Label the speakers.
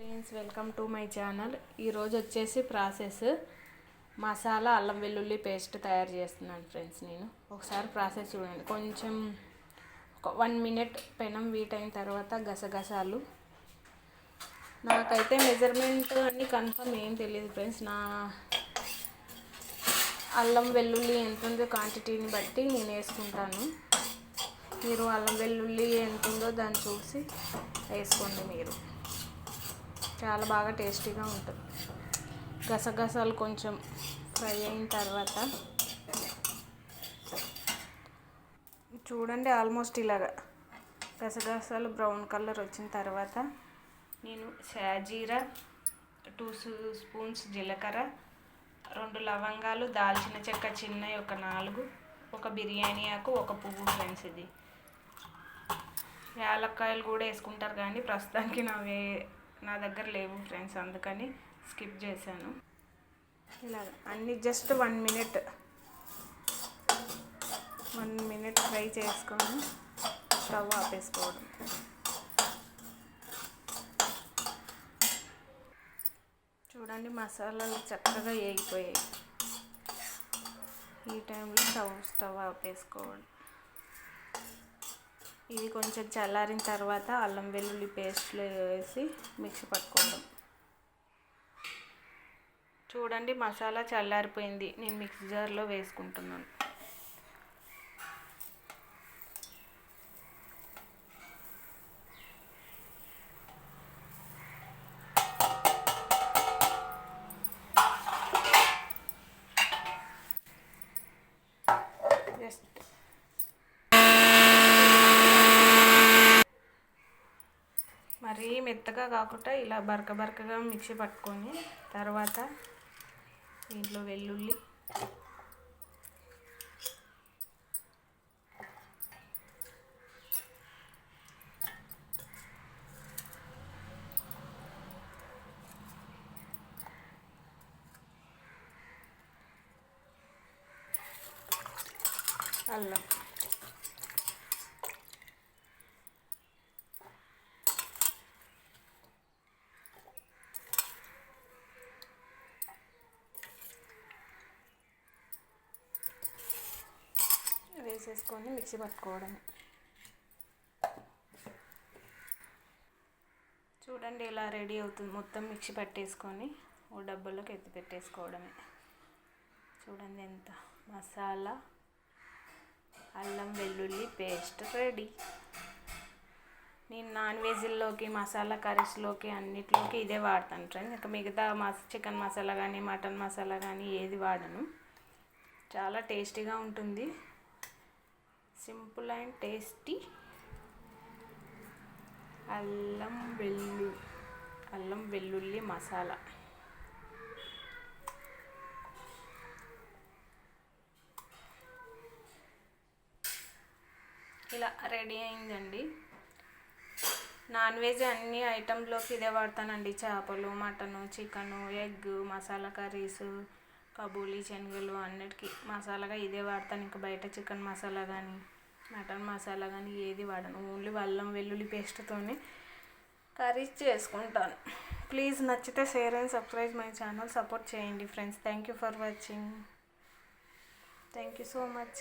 Speaker 1: Friends welcome to my channel ఈరోజు వచ్చేసి process masala అల్లం వెల్లుల్లి పేస్ట్ తయారు చేస్తున్నాను ఫ్రెండ్స్ నేను. ఒకసారి ప్రాసెస్ చూడండి. కొంచెం ఒక వన్ మినిట్ పెనం వీట్ అయిన తర్వాత గసగసాలు. నాకైతే మెజర్మెంట్ అన్ని కన్ఫర్మ్ ఏం తెలియదు ఫ్రెండ్స్ నా అల్లం వెల్లుల్లి ఎంత ఉందో క్వాంటిటీని బట్టి నేను వేసుకుంటాను. మీరు అల్లం వెల్లుల్లి ఎంత ఉందో దాన్ని చూసి వేసుకోండి మీరు. చాలా బాగా టేస్టీగా ఉంటుంది. గసగసాలు కొంచెం ఫ్రై అయిన తర్వాత చూడండి ఆల్మోస్ట్ ఇలాగా గసగసాలు బ్రౌన్ కలర్ వచ్చిన తర్వాత నేను షాజీరా టూ స్పూన్స్ జీలకర్ర రెండు లవంగాలు దాల్చిన చెక్క చిన్నవి ఒక నాలుగు ఒక బిర్యానీ ఆకు ఒక పువ్వు ఫ్రెండ్స్ ఇది. యాలక్కాయలు కూడా వేసుకుంటారు కానీ ప్రస్తుతానికి నా వే నా దగ్గర లేవు ఫ్రెండ్స్ అందుకని స్కిప్ చేశాను. ఇలా అన్ని just one minute one minute fry చేసుకొని స్టవ్ ఆపేసుకోవడం. చూడండి మసాలాలు చక్కగా వేగిపోయాయి. ఈ టైంలో స్టవ్ స్టవ్ ఆపేసుకోవడం. ఇది కొంచెం చల్లారిన తర్వాత అల్లం వెల్లుల్లి పేస్ట్లో వేసి మిక్సీ పట్టుకోవడం చూడండి మసాలా చల్లారిపోయింది. నేను మిక్సీ జార్లో వేసుకుంటున్నాను. జస్ట్ మరీ మెత్తగా కాకుండా ఇలా బరక బరకగా మిక్సీ పట్టుకొని తర్వాత దీంట్లో వెల్లుల్లి. అల్లం. వేసేసుకొని మిక్సీ పట్టుకోవడమే. చూడండి ఇలా రెడీ అవుతుంది. మొత్తం మిక్సీ పట్టేసుకొని ఓ డబ్బాలోకి ఎత్తి పెట్టేసుకోవడమే. చూడండి ఎంత మసాలా అల్లం వెల్లుల్లి పేస్ట్ రెడీ. నేను నాన్ వెజ్లోకి మసాలా కర్రీస్లోకి అన్నిట్లోకి ఇదే వాడతాను ఫ్రెండ్స్. ఇంకా మిగతా మస చికెన్ మసాలా కానీ మటన్ మసాలా కానీ ఏది వాడను. చాలా టేస్టీగా ఉంటుంది. సింపుల్ అండ్ టేస్టీ అల్లం వెల్లు అల్లం వెల్లుల్లి మసాలా. ఇలా రెడీ అయిందండి. నాన్ వెజ్ అన్ని ఐటెంలోకి ఇదే వాడతానండి. చేపలు mutton chicken egg masala curries కబూలీ శనగలు అన్నిటికీ మసాలాగా ఇదే వాడతాను. ఇంకా బయట చికెన్ మసాలా కానీ మటన్ మసాలా కానీ ఏది వాడను. ఓన్లీ అల్లం వెల్లుల్లి పేస్ట్తోనే కర్రీస్ చేసుకుంటాను. ప్లీజ్ నచ్చితే share and subscribe my channel. Support చేయండి friends. Thank you for watching. Thank you so much.